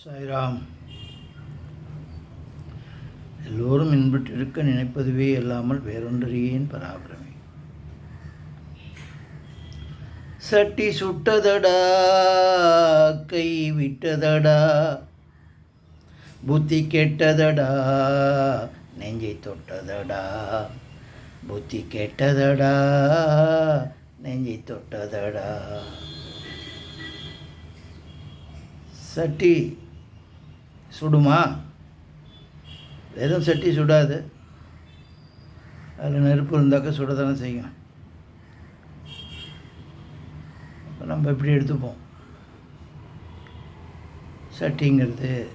சாய்ராம். எல்லோரும் இன்புற்று நினைப்பதுவே அல்லாமல் வேறொன்றறியேன் பராபரமே. சட்டி சுட்டதடா கை விட்டதடா புத்தி கெட்டதடா நெஞ்சை தொட்டதடா புத்தி கெட்டதடா நெஞ்சை தொட்டதடா. சட்டி சுடுமா? எதுவும் சட்டி சுடாது. அதில் நெருப்பு இருந்தாக்க சுட தானே செய்யும். அப்போ நம்ம எப்படி எடுத்துப்போம். சட்டிங்கிறது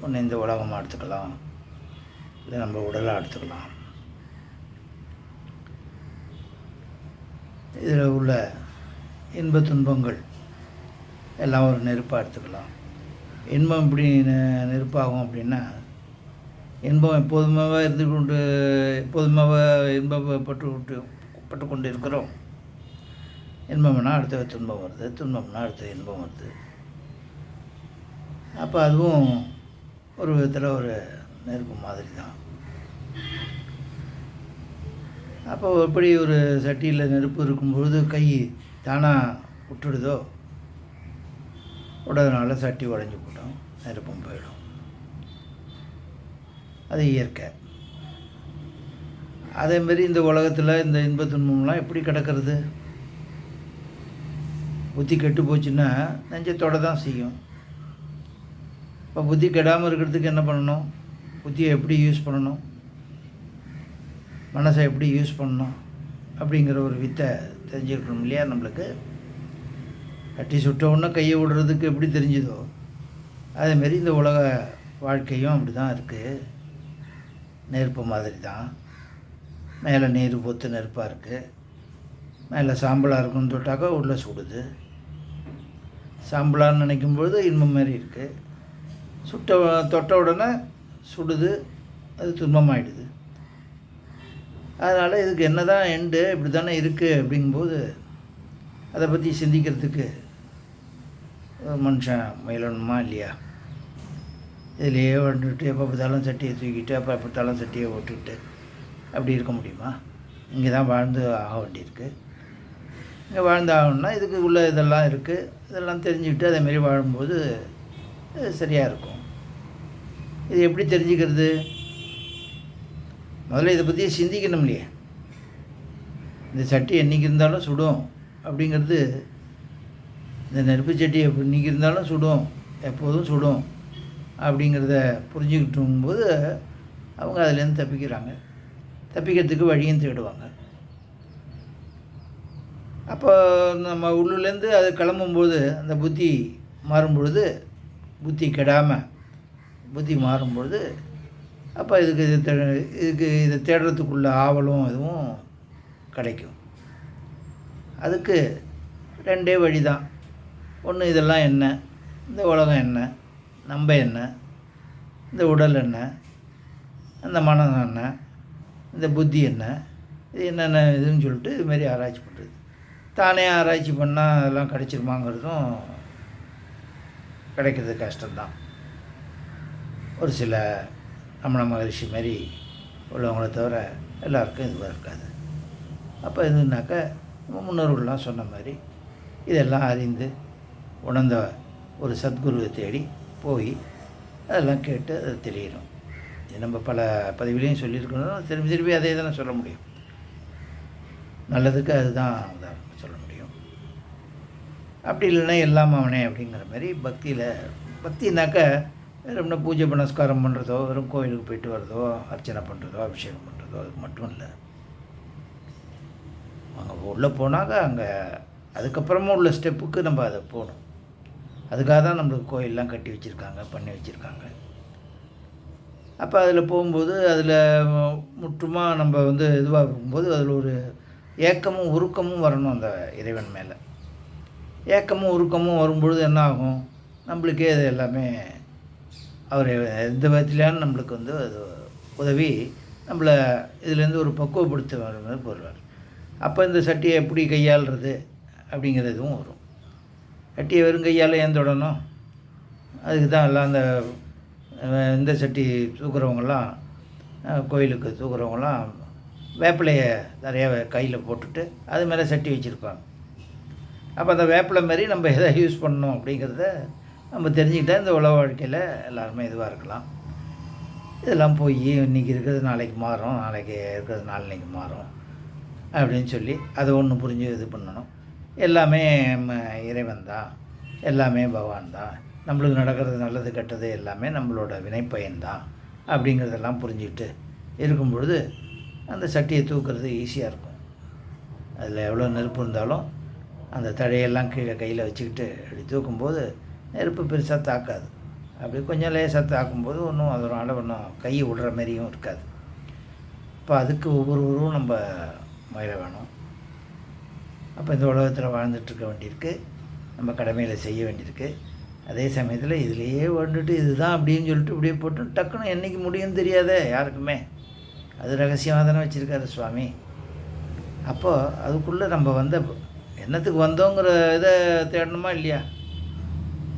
ஒன்று இந்த உலகமாக எடுத்துக்கலாம். இல்லை நம்ம உடலாக எடுத்துக்கலாம். இதில் உள்ள இன்ப துன்பங்கள் எல்லாம் ஒரு நெருப்பாக எடுத்துக்கலாம். இன்பம் எப்படி நெ- நெருப்பாகும் அப்படின்னா இன்பம் எப்போதுமே இருந்து கொண்டு எப்போதுமே இன்பப்பட்டு விட்டு பட்டு கொண்டு இருக்கிறோம் இன்பம்னா அடுத்த துன்பம் வருது துன்பம்னா அடுத்த இன்பம் வருது. அப்போ அதுவும் ஒரு விதத்தில் ஒரு நெருப்பு மாதிரி தான் அப்போ எப்படி ஒரு சட்டியில் நெருப்பு இருக்கும்பொழுது கை தானாக விட்டுடுதோ? உடனால சட்டி உடஞ்சி போட்டோம் நெருப்பும் போயிடும். அது இயற்கை. அதேமாரி இந்த உலகத்தில் இந்த இன்ப துன்பம்லாம் எப்படி கிடக்கிறது? புத்தி கெட்டு போச்சுன்னா நெஞ்சத்தோட தான் செய்யும். இப்போ புத்தி கெடாமல் இருக்கிறதுக்கு என்ன பண்ணணும்? புத்தியை எப்படி யூஸ் பண்ணணும்? மனசை எப்படி யூஸ் பண்ணணும்? அப்படிங்கிற ஒரு வித்தை தெரிஞ்சுக்கணும் இல்லையா நம்மளுக்கு? கட்டி சுட்ட உடனே கையை விடுறதுக்கு எப்படி தெரிஞ்சுதோ? அதேமாரி இந்த உலக வாழ்க்கையும் அப்படி தான் இருக்குது நெருப்பு மாதிரி தான் மேலே நீர் பொத்து நெருப்பாக இருக்குது மேலே சாம்பலாக இருக்குன்னு தொட்டாக்கா உள்ளே சுடுது. சாம்பலான்னு நினைக்கும்பொழுது இன்பம் மாதிரி இருக்குது சுட்ட தொட்ட உடனே சுடுது. அது துன்பமாயிடுது. அதனால் இதுக்கு என்ன தான் எண்டு இப்படி தானே இருக்குது அப்படிங்கும்போது அதை பற்றி சிந்திக்கிறதுக்கு மனுஷன் முயலணுமா இல்லையா? இதிலேயே வந்துட்டு எப்போ பார்த்தாலும் சட்டியை தூக்கிட்டு அப்போ பார்த்தாலும் சட்டியை ஓட்டுக்கிட்டு அப்படி இருக்க முடியுமா? இங்கே தான் வாழ்ந்து ஆக வேண்டியிருக்கு. இங்கே வாழ்ந்து ஆகணும்னா இதுக்கு உள்ள இதெல்லாம் இருக்குது இதெல்லாம் தெரிஞ்சுக்கிட்டு அதேமாரி வாழும்போது சரியாக இருக்கும். இது எப்படி தெரிஞ்சுக்கிறது? முதல்ல இதை பற்றி சிந்திக்கணும் இல்லையா இந்த சட்டி என்றைக்கு இருந்தாலும் சுடும் அப்படிங்கிறது இந்த நெருப்பு சட்டி இன்றைக்கி இருந்தாலும் சுடும். எப்போதும் சுடும். அப்படிங்கிறத புரிஞ்சுக்கிட்டும் போது அவங்க அதுலேருந்து தப்பிக்கிறாங்க. தப்பிக்கிறதுக்கு வழியும் தேடுவாங்க. அப்போ நம்ம உள்ளுலேருந்து அது கிளம்பும்போது அந்த புத்தி மாறும்பொழுது புத்தி கெடாமல் புத்தி மாறும்பொழுது அப்போ இதுக்கு இது தே இதுக்கு இதை தேடுறதுக்குள்ள ஆவலும் இதுவும் கிடைக்கும். அதுக்கு ரெண்டே வழி தான் ஒன்று இதெல்லாம் என்ன? இந்த உலகம் என்ன? நம்ம என்ன? இந்த உடல் என்ன? அந்த மனம் என்ன? இந்த புத்தி என்ன? இது என்னென்ன இதுன்னு சொல்லிட்டு இதுமாரி ஆராய்ச்சி பண்ணுறது தானே ஆராய்ச்சி பண்ணால் அதெல்லாம் கிடச்சிருமாங்கிறதும் கிடைக்கிறது கஷ்டம்தான். ஒரு சில ரமண மகரிஷி மாதிரி உள்ளவங்கள தவிர எல்லாருக்கும் இதுவாக இருக்காது. அப்போ எதுனாக்க முன்னோர்கள்லாம் சொன்ன மாதிரி இதெல்லாம் அறிந்து உணர்ந்த ஒரு சத்குருவை தேடி போய் அதெல்லாம் கேட்டு அது தெரியணும் இது நம்ம பல பதிவுலேயும் சொல்லியிருக்கணும் திரும்பி திரும்பி அதே தானே சொல்ல முடியும். நல்லதுக்கு அதுதான் உதாரணம் சொல்ல முடியும். அப்படி இல்லைன்னா எல்லாம் அவனே அப்படிங்கிற மாதிரி பக்தியில் பக்தினாக்க வெறும்னா பூஜை புனஸ்காரம் பண்ணுறதோ வெறும் கோயிலுக்கு போயிட்டு வர்றதோ அர்ச்சனை பண்ணுறதோ அபிஷேகம் பண்ணுறதோ அது மட்டும் இல்லை. அங்கே உள்ளே போனாக்க அங்கே அதுக்கப்புறமா உள்ள ஸ்டெப்புக்கு நம்ம அதை போகணும். அதுக்காக தான் நம்மளுக்கு கோயிலெலாம் கட்டி வச்சுருக்காங்க பண்ணி வச்சுருக்காங்க. அப்போ அதில் போகும்போது அதில் முற்றுமாக நம்ம வந்து இதுவாக இருக்கும்போது அதில் ஒரு ஏக்கமும் உருக்கமும் வரணும் அந்த இறைவன் மேலே. ஏக்கமும் உருக்கமும் வரும்பொழுது என்ன ஆகும்? நம்மளுக்கே அது எல்லாமே அவர் எந்த விதத்துலையான நம்மளுக்கு வந்து அது உதவி நம்மளை இதுலேருந்து ஒரு பக்குவப்படுத்த வர மாதிரி போடுவார். அப்போ இந்த சட்டியை எப்படி கையாளுறது அப்படிங்கிறதும் வரும். சட்டியை வெறும் கையால் ஏன் தொடணும்? அதுக்கு தான் எல்லாம் அந்த இந்த சட்டி தூக்குறவங்கெல்லாம் கோயிலுக்கு தூக்குறவங்களாம் வேப்பிலையை நிறையா கையில் போட்டுட்டு அது மேலே சட்டி வச்சுருப்பாங்க. அப்போ அந்த வேப்பிலை மாதிரி நம்ம எதை யூஸ் பண்ணணும் அப்படிங்கிறத நம்ம தெரிஞ்சுக்கிட்டால் இந்த உலக வாழ்க்கையில் எல்லாருமே இதுவாக இருக்கலாம். இதெல்லாம் போய் இன்றைக்கி இருக்கிறது நாளைக்கு மாறும் நாளைக்கு இருக்கிறது நாளைக்கு மாறும் அப்படின்னு சொல்லி அதை ஒன்று புரிஞ்சு இது பண்ணணும். எல்லாமே ம- இறைவன் தான். எல்லாமே பகவான் தான். நம்மளுக்கு நடக்கிறது நல்லது கெட்டது எல்லாமே நம்மளோட வினைப்பயன் தான் அப்படிங்கிறதெல்லாம் புரிஞ்சுக்கிட்டு இருக்கும் பொழுது அந்த சட்டியை தூக்குறது ஈஸியாக இருக்கும். அதில் எவ்வளோ நெருப்பு இருந்தாலும் அந்த தழையெல்லாம் கீழே கையில் வச்சுக்கிட்டு அப்படி தூக்கும்போது நெருப்பு பெருசாக தாக்காது. அப்படி கொஞ்சம் லேசாக தாக்கும்போது ஒன்றும் அதனால் ஒன்றும் கை விடுற மாதிரியும் இருக்காது. இப்போ அதுக்கு ஒவ்வொருவரும் நம்ம முயல வேணும். அப்போ இந்த உலகத்தில் வாழ்ந்துட்டுருக்க வேண்டியிருக்கு. நம்ம கடமையில் செய்ய வேண்டியிருக்கு. அதே சமயத்தில் இதுலேயே வந்துட்டு இதுதான் அப்படின்னு சொல்லிட்டு இப்படியே போட்டு டக்குன்னு என்றைக்கு முடியும்னு தெரியாதே யாருக்குமே. அது ரகசியமாக தானே வச்சுருக்காரு சுவாமி. அப்போது அதுக்குள்ளே நம்ம வந்த என்னத்துக்கு வந்தோங்கிற இதை தேடணுமா இல்லையா?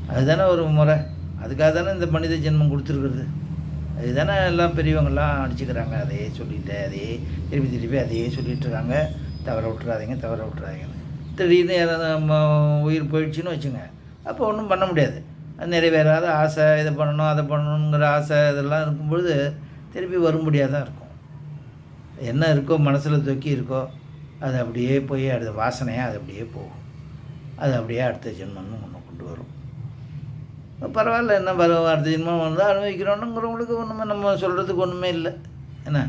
அதுதானே ஒரு முறை. அதுக்காக தானே இந்த மனித ஜென்மம் கொடுத்துருக்குறது. அதுதானே எல்லாம் பெரியவங்கள்லாம் அடிச்சுக்கிறாங்க. அதையே சொல்லிட்டு அதையே திருப்பி திருப்பி அதையே சொல்லிகிட்ருக்காங்க தவற விட்டுறாதீங்க தவற விட்டுறாதீங்கன்னு திடீர்னு யாராவது நம்ம உயிர் போயிடுச்சுன்னு வச்சுங்க. அப்போ ஒன்றும் பண்ண முடியாது. அது நிறைவேறாத ஆசை இதை பண்ணணும் அதை பண்ணணுங்கிற ஆசை இதெல்லாம் இருக்கும்பொழுது திருப்பி வரும்படியாக தான் இருக்கும். என்ன இருக்கோ மனசில் தூக்கி இருக்கோ அது அப்படியே போய் அடுத்த வாசனையாக அது அப்படியே போகும். அது அப்படியே அடுத்த ஜென்மம்னு ஒன்று கொண்டு வரும். பரவாயில்ல என்ன பரவாயில்ல அடுத்த ஜென்மம் வந்து அனுபவிக்கிறோன்னுங்கிறவங்களுக்கு ஒன்றுமே நம்ம சொல்கிறதுக்கு ஒன்றுமே இல்லை. என்ன?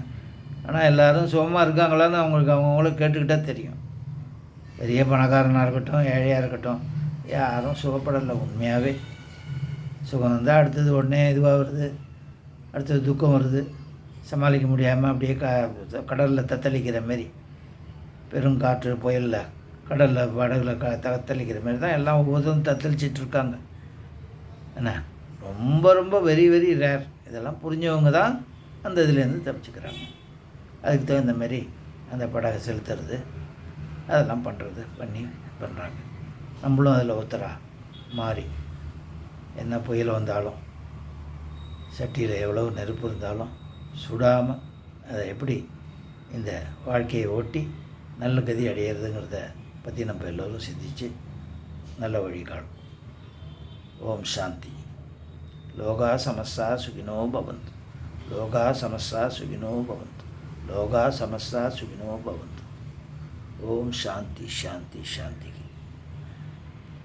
ஆனால் எல்லோரும் சுகமாக இருக்காங்களான்னு அவங்களுக்கு அவங்கவுங்களும் கேட்டுக்கிட்டே தெரியும். பெரிய பணக்காரனாக இருக்கட்டும் ஏழையாக இருக்கட்டும் யாரும் சுகப்படலை உண்மையாகவே சுகம் வந்தால் அடுத்தது உடனே இதுவாக வருது அடுத்தது துக்கம் வருது. சமாளிக்க முடியாமல் அப்படியே க கடலில் தத்தளிக்கிற மாரி. பெருங்காற்று புயலில் கடலில் படகுல க தத்தளிக்கிற மாரி தான் எல்லாம் ஒவ்வொருத்தரும் தத்தளிச்சிட்டு இருக்காங்க. என்ன? ரொம்ப ரொம்ப வெரி வெரி ரேர் இதெல்லாம் புரிஞ்சவங்க தான் அந்த இதுலேருந்து தப்பிச்சுக்கிறாங்க. அதுக்கு தகுந்த மாதிரி அந்த படகை செலுத்துறது அதெல்லாம் பண்ணுறது பண்ணி பண்ணுறாங்க நம்மளும் அதில் ஒருத்தரா மாறி என்ன புயல் வந்தாலும் சட்டியில் எவ்வளவு நெருப்பு இருந்தாலும் சுடாமல் அதை எப்படி இந்த வாழ்க்கையை ஓட்டி நல்ல கதி அடையிறதுங்கிறத பற்றி நம்ம எல்லோரும் சிந்தித்து நல்ல வழிகாடும் ஓம் சாந்தி. லோகா சமஸ்தா சுகினோ பவந்து. லோகா சமஸ்தா சுகினோ பவந்து. லோகா சமஸ்தா சுகினோ பவந்து ஓம் சாந்தி சாந்தி சாந்தி